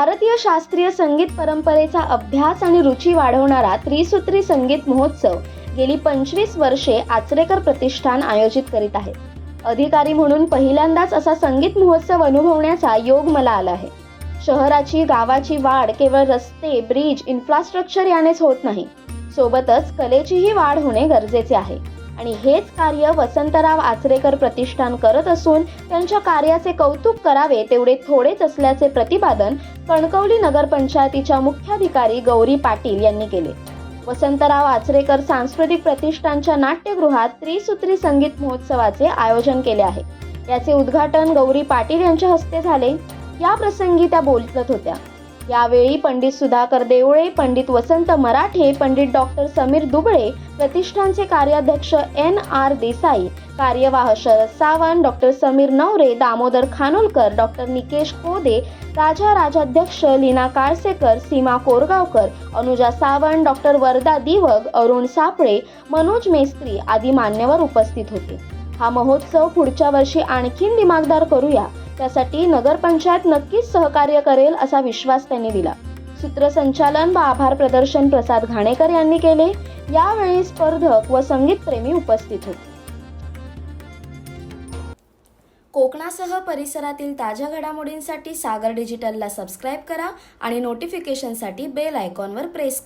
भारतीय शास्त्रीय संगीत परंपरेचा अभ्यास आणि रुची वाढवणारा त्रिसूत्री संगीत महोत्सव गेली पंचवीस वर्षे आचरेकर प्रतिष्ठान आयोजित करीत आहे. अधिकारी म्हणून पहिल्यांदाच असा संगीत महोत्सव अनुभवण्याचा योग मला आला आहे. शहराची गावाची वाढ केवळ रस्ते ब्रिज इन्फ्रास्ट्रक्चर यानेच होत नाही. सोबतच कलेचीही वाढ होणे गरजेचे आहे. आणि हेच कार्य वसंतराव आचरेकर प्रतिष्ठान करत असून त्यांच्या कार्याचे कौतुक करावे तेवढे थोडेच असल्याचे प्रतिपादन कणकवली नगरपंचायतीच्या मुख्याधिकारी गौरी पाटील यांनी केले. वसंतराव आचरेकर सांस्कृतिक प्रतिष्ठानच्या नाट्यगृहात त्रिसूत्री संगीत महोत्सवाचे आयोजन केले आहे. याचे उद्घाटन गौरी पाटील यांच्या हस्ते झाले. या प्रसंगी त्या बोलत होत्या. यावेळी पंडित सुधाकर देवळे पंडित वसंत मराठे पंडित डॉक्टर समीर दुबळे प्रतिष्ठानचे कार्याध्यक्ष एन आर देसाई कार्यवाह Sharad Sawant doctor Sameer Navare Damodar Khanolkar doctor Nikesh Kode Raja Rajadhyaksha Leena Kalsekar Seema Korgaonkar Anuja Sawant doctor Varada Divag Arun Sapale Manoj Mestry आदी मान्यवर उपस्थित होते. हा महोत्सव पुढच्या वर्षी आणखीन दिमागदार करूया. त्यासाठी नगरपंचायत नक्कीच सहकार्य करेल असा विश्वास त्यांनी दिला. सूत्रसंचालन व आभार प्रदर्शन प्रसाद घाणेकर यांनी केले. यावेळी स्पर्धक व संगीतप्रेमी उपस्थित होते. कोकणासह परिसरातील ताज्या घडामोडींसाठी सागर डिजिटलला सबस्क्राईब करा आणि नोटिफिकेशनसाठी बेल आयकॉनवर प्रेस करा.